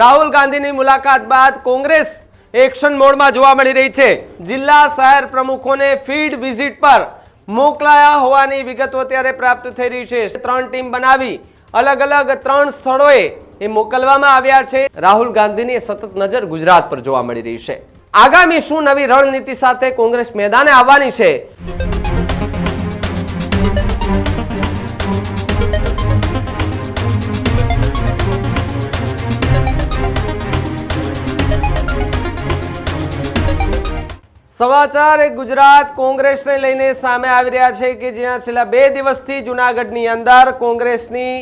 રાહુલ ગાંધીની મુલાકાત બાદ કોંગ્રેસ એક્શન મોડમાં જોવા મળી રહી છે. જિલ્લા શહેર પ્રમુખોને ફીલ્ડ વિઝિટ પર મોકલાયા હોવાની વિગતો અત્યારે પ્રાપ્ત થઈ રહી છે. ત્રણ ટીમ બનાવી અલગ અલગ ત્રણ સ્થળોએ એ મોકલવામાં આવ્યા છે. રાહુલ ગાંધીની સતત નજર ગુજરાત પર જોવા મળી રહી છે. આગામી શું નવી રણનીતિ સાથે કોંગ્રેસ મેદાને આવવાની છે? સમાચાર એ ગુજરાત કોંગ્રેસને લઈને સામે આવી રહ્યા છે કે જ્યાં છેલ્લા બે દિવસથી જુનાગઢની અંદર કોંગ્રેસની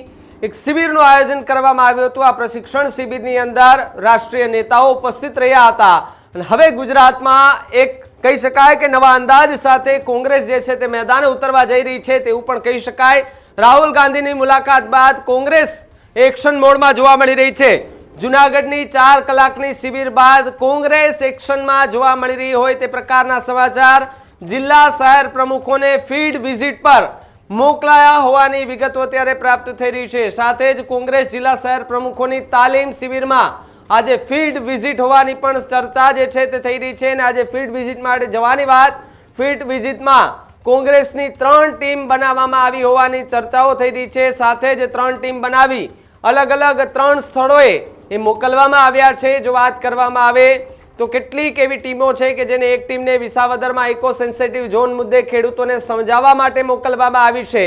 એક શિબિરનું આયોજન કરવામાં આવ્યું હતું. આ પ્રશિક્ષણ શિબિરની અંદર રાષ્ટ્રીય નેતાઓ ઉપસ્થિત રહ્યા હતા. અને હવે ગુજરાતમાં એક કહી શકાય કે નવા અંદાજ સાથે કોંગ્રેસ જે છે તે મેદાને ઉતરવા જઈ રહી છે તેવું પણ કહી શકાય. રાહુલ ગાંધીની મુલાકાત બાદ કોંગ્રેસ એક્શન મોડમાં જોવા મળી રહી છે. જુનાગઢની ચાર કલાકની શિબિર બાદ કોંગ્રેસ એક્શનમાં જોવા મળી રહી હોય તે પ્રકારના સમાચાર જિલ્લા શહેર પ્રમુખોને ફીલ્ડ વિઝિટ પર મોકલાયા હોવાની વિગતો અત્યારે પ્રાપ્ત થઈ રહી છે. સાથે જ કોંગ્રેસ જિલ્લા શહેર પ્રમુખોની તાલીમ શિબિરમાં આજે ફિલ્ડ વિઝિટ હોવાની પણ ચર્ચા જે છે તે થઈ રહી છે અને આજે ફિલ્ડ વિઝિટ માટે જવાની વાત ફિલ્ડ વિઝિટમાં કોંગ્રેસની ત્રણ ટીમ બનાવવામાં આવી હોવાની ચર્ચાઓ થઈ રહી છે. સાથે જ ત્રણ ટીમ બનાવી અલગ અલગ ત્રણ સ્થળોએ એ મોકલવામાં આવ્યા છે, જો વાત કરવામાં આવે તો કેટલીક એવી ટીમો છે કે જેને એક ટીમને વિસાવદરમાં ઇકો સેન્સિટિવ ઝોન મુદ્દે ખેડૂતોને સમજાવવા માટે મોકલવામાં આવી છે.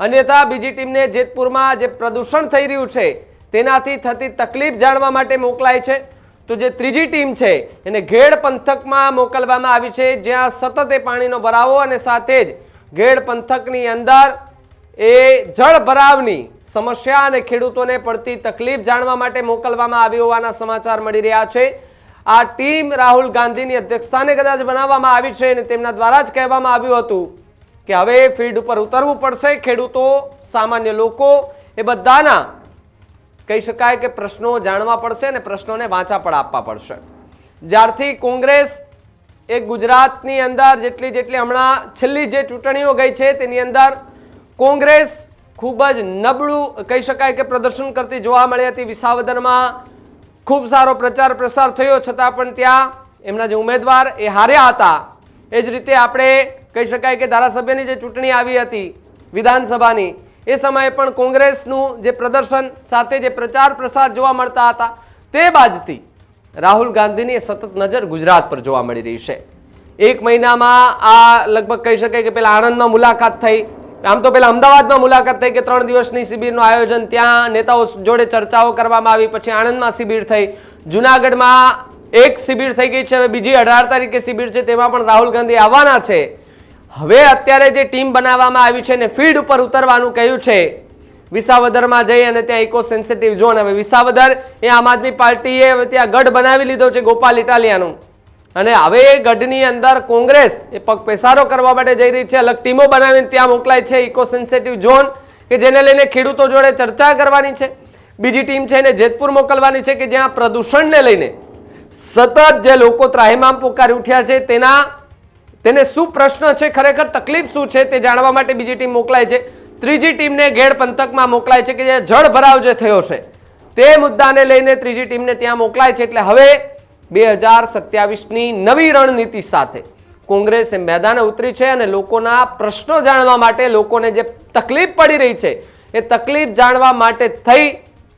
અન્યથા બીજી ટીમને જેતપુરમાં જે પ્રદૂષણ થઈ રહ્યું છે, તેનાથી થતી તકલીફ જાણવા માટે મોકલાય છે. તો જે ત્રીજી ટીમ છે, એને ઘેડ પંથકમાં મોકલવામાં આવી છે, જ્યાં સતત એ પાણીનો ભરાવો અને સાથે જ ઘેડ પંથકની અંદર એ જળ ભરાવની સમસ્યા અને ખેડૂતોને પડતી તકલીફ જાણવા માટે મોકલવામાં આવી હોવાના સમાચાર મળી રહ્યા છે. આ ટીમ રાહુલ ગાંધીની અધ્યક્ષતાને કદાચ બનાવવામાં આવી છે અને તેમના દ્વારા જ કહેવામાં આવ્યું હતું કે હવે ફિલ્ડ ઉપર ઉતરવું પડશે. ખેડૂતો, સામાન્ય લોકો એ બધાના કહી શકાય કે પ્રશ્નો જાણવા પડશે અને પ્રશ્નોને વાંચા પણ આપવા પડશે. જ્યારથી કોંગ્રેસ એ ગુજરાતની અંદર જેટલી જેટલી હમણાં છેલ્લી જે ચૂંટણીઓ ગઈ છે તેની અંદર કોંગ્રેસ ખૂબ જ નબળું કહી શકાય કે પ્રદર્શન કરતી જોવા મળી હતી વિસાવદરમાં ખૂબ સારો પ્રચાર પ્રસાર થયો, છતાં પણ ત્યાં એમના જે ઉમેદવાર એ હાર્યા હતા. એ જ રીતે આપણે કહી શકાય કે ધારાસભ્યની જે ચૂંટણી આવી હતી વિધાનસભાની, એ સમયે પણ કોંગ્રેસનું જે પ્રદર્શન સાથે જે પ્રચાર પ્રસાર જોવા મળતા હતા, તે બાજથી રાહુલ ગાંધીની સતત નજર ગુજરાત પર જોવા મળી રહી છે. એક મહિનામાં આ લગભગ કહી શકાય કે પેલા આણંદમાં મુલાકાત થઈ આમ તો પેલા અમદાવાદમાં મુલાકાત થઈ કે ત્રણ દિવસની શિબિરનું આયોજન, ત્યાં નેતાઓ જોડે ચર્ચાઓ કરવામાં આવી, પછી આણંદમાં શિબિર થઈ. જુનાગઢમાં એક શિબિર થઈ ગઈ છે, હવે બીજી અઢાર તારીખે શિબિર છે, તેમાં પણ રાહુલ ગાંધી આવવાના છે. હવે અત્યારે જે ટીમ બનાવવામાં આવી છે ને ફીલ્ડ ઉપર ઉતરવાનું કહ્યું છે, વિસાવદરમાં જઈ અને ત્યાં ઇકો સેન્સિટિવ ઝોન હવે વિસાવદર એ આમ આદમી પાર્ટીએ હવે ત્યાં ગઢ બનાવી લીધો છે ગોપાલ ઇટાલિયાનું. અને હવે એ ગઢની અંદર કોંગ્રેસ એ પગ પેસારો કરવા માટે જઈ રહી છે. અલગ ટીમો બનાવીને ત્યાં મોકલાય છે ઇકો સેન્સિટિવ ઝોન, કે જેને લઈને ખેડૂતો જોડે ચર્ચા કરવાની છે. બીજી ટીમ છે એને જેતપુર મોકલવાની છે કે જ્યાં પ્રદૂષણને લઈને સતત જે લોકો ત્રાહિમામ પોકારી ઉઠ્યા છે, તેના, તેને શું પ્રશ્ન છે, ખરેખર તકલીફ શું છે તે જાણવા માટે બીજી ટીમ મોકલાય છે. ત્રીજી ટીમને ઘેડ પંથકમાં મોકલાય છે કે જે જળ ભરાવ જે થયો છે, તે મુદ્દાને લઈને ત્રીજી ટીમને ત્યાં મોકલાય છે. એટલે હવે બે હજાર સત્યાવીસની નવી રણનીતિ સાથે. કોંગ્રેસ મેદાને ઉતરી છે અને લોકોના પ્રશ્નો જાણવા માટે લોકોને જે તકલીફ પડી રહી છે, એ તકલીફ જાણવા માટે થઈ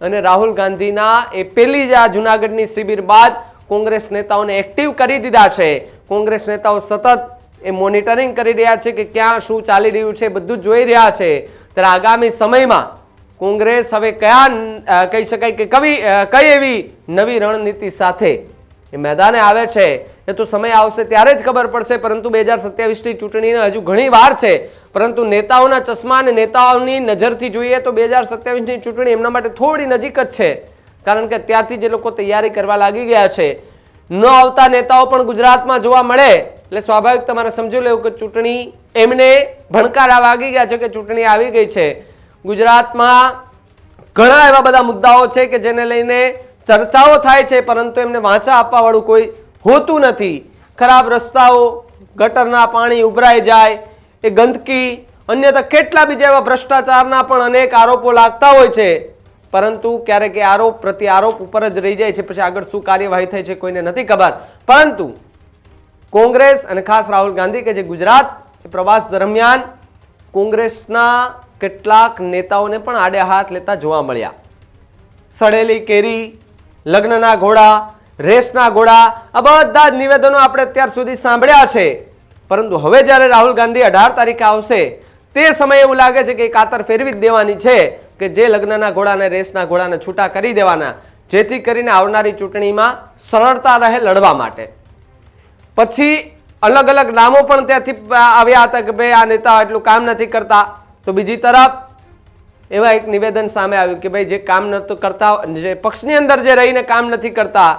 અને રાહુલ ગાંધીના એ પેલી જ આ જુનાગઢની શિબિર બાદ કોંગ્રેસ નેતાઓને એક્ટિવ કરી દીધા છે. કોંગ્રેસ નેતાઓ સતત એ મોનિટરિંગ કરી રહ્યા છે કે ક્યાં શું ચાલી રહ્યું છે, બધું જોઈ રહ્યા છે. ત્યારે આગામી સમયમાં કોંગ્રેસ હવે કયા કહી શકાય કે કવિ કઈ એવી નવી રણનીતિ સાથે એ મેદાને આવે છે. એ તો સમય આવશે ત્યારે જ ખબર પડશે, પરંતુ બે હજાર સત્યાવીસની ચૂંટણીને હજુ ઘણી વાર છે. પરંતુ નેતાઓના ચશ્મા અને નેતાઓની નજરથી જોઈએ તો બે હજાર સત્યાવીસની ચૂંટણી એમના માટે થોડી નજીક જ છે. કારણ કે ત્યારથી જે લોકો તૈયારી કરવા લાગી ગયા છે. ન આવતા નેતાઓ પણ ગુજરાતમાં જોવા મળે. એટલે સ્વાભાવિક તમારે સમજી લેવું કે ચૂંટણી એમને ભણકારા વાગી ગયા છે કે ચૂંટણી આવી ગઈ છે. ગુજરાતમાં ઘણા એવા બધા મુદ્દાઓ છે કે જેને લઈને ચર્ચાઓ થાય છે, પરંતુ એમને વાંચા આપવાવાળું કોઈ હોતું નથી. ખરાબ રસ્તાઓ, ગટરના પાણી ઉભરાઈ જાય, એ ગંદકી, અન્યથા કેટલા બીજા એવા ભ્રષ્ટાચારના પણ અનેક આરોપો લાગતા હોય છે. પરંતુ ક્યારેક એ આરોપ પ્રતિ આરોપ ઉપર જ રહી જાય છે, પછી આગળ શું કાર્યવાહી થઈ છે કોઈને નથી ખબર. પરંતુ કોંગ્રેસ અને ખાસ રાહુલ ગાંધી કે જે ગુજરાત પ્રવાસ દરમિયાન કોંગ્રેસના કેટલાક નેતાઓને પણ આડે હાથ લેતા જોવા મળ્યા. સડેલી કેરી લગ્નના ઘોડા, રેસના ઘોડા, આ બધા જ નિવેદનો આપણે અત્યાર સુધી સાંભળ્યા છે. પરંતુ હવે જ્યારે રાહુલ ગાંધી અઢાર તારીખે આવશે, તે સમયે એવું લાગે છે કે કાતર ફેરવી જ દેવાની છે કે જે લગ્નના ઘોડાને, રેસના ઘોડાને છૂટા કરી દેવાના, જેથી કરીને આવનારી ચૂંટણીમાં સરળતા રહે લડવા માટે. પછી અલગ અલગ નામો પણ ત્યાંથી આવ્યા હતા કે ભાઈ આ નેતા એટલું કામ નથી કરતા. તો બીજી તરફ એવા એક નિવેદન સામે આવ્યું કે ભાઈ, જે કામ નતું કરતા, જે પક્ષની અંદર જે રહીને કામ નથી કરતા,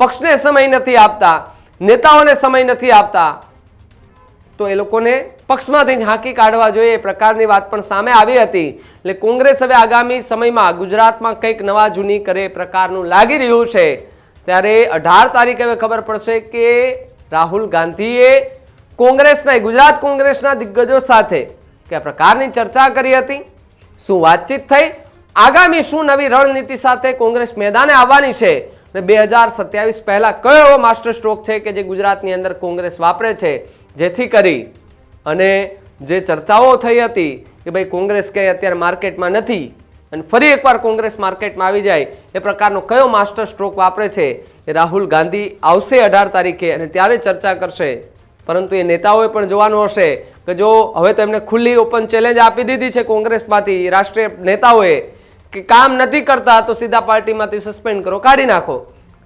પક્ષને સમય નથી આપતા, નેતાઓને સમય નથી આપતા, તો એ લોકોને પક્ષમાંથી હાંકી કાઢવા જોઈએ એ પ્રકારની વાત પણ સામે આવી હતી. એટલે કોંગ્રેસ હવે આગામી સમયમાં ગુજરાતમાં કંઈક નવા જૂની કરે પ્રકારનું લાગી રહ્યું છે. ત્યારે અઢાર તારીખે હવે ખબર પડશે કે રાહુલ ગાંધીએ કોંગ્રેસના, ગુજરાત કોંગ્રેસના દિગ્ગજો સાથે કયા પ્રકારની ચર્ચા કરી હતી. શું વાતચીત થઈ? આગામી શું નવી રણનીતિ સાથે કોંગ્રેસ મેદાને આવવાની છે? અને બે હજાર સત્યાવીસ પહેલાં કયો એવો માસ્ટર સ્ટ્રોક છે કે જે ગુજરાતની અંદર કોંગ્રેસ વાપરે છે? જેથી કરી અને જે ચર્ચાઓ થઈ હતી કે ભાઈ કોંગ્રેસ કે અત્યારે માર્કેટમાં નથી અને ફરી એકવાર કોંગ્રેસ માર્કેટમાં આવી જાય, એ પ્રકારનો કયો માસ્ટર સ્ટ્રોક વાપરે છે? એ રાહુલ ગાંધી આવશે અઢાર તારીખે અને ત્યારે ચર્ચા કરશે. પરંતુ એ નેતાઓએ પણ જોવાનું હશે કે જો હવે તો એમને ખુલ્લી ઓપન ચેલેન્જ આપી દીધી છે કોંગ્રેસમાંથી, રાષ્ટ્રીય નેતાઓએ, કે કામ નથી કરતા તો સીધા પાર્ટીમાંથી સસ્પેન્ડ કરો, કાઢી નાખો.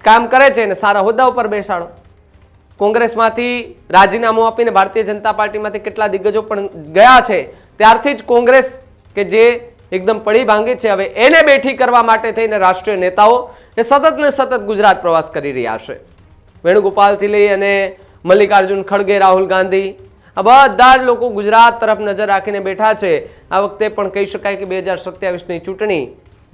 કામ કરે છે ને સારા હોદ્દા ઉપર બેસાડો. કોંગ્રેસમાંથી રાજીનામું આપીને ભારતીય જનતા પાર્ટીમાંથી કેટલા દિગ્ગજો પણ ગયા છે, ત્યારથી જ કોંગ્રેસ કે જે એકદમ પડી ભાંગી છે, હવે એને બેઠી કરવા માટે થઈને રાષ્ટ્રીય નેતાઓ એ સતત ને સતત ગુજરાત પ્રવાસ કરી રહ્યા છે. વેણુગોપાલથી લઈ અને મલ્લિકાર્જુન ખડગે, રાહુલ ગાંધી. આ બધા જ લોકો ગુજરાત તરફ નજર રાખીને બેઠા છે. આ વખતે પણ કહી શકાય કે બે હજાર સત્યાવીસની ચૂંટણી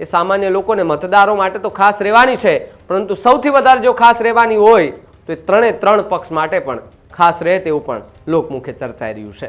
એ સામાન્ય લોકોને મતદારો માટે તો ખાસ રહેવાની છે. પરંતુ સૌથી વધારે જો ખાસ રહેવાની હોય, તો એ ત્રણે ત્રણ પક્ષ માટે પણ ખાસ રહે તેવું પણ લોકમુખે ચર્ચાઈ રહ્યું છે.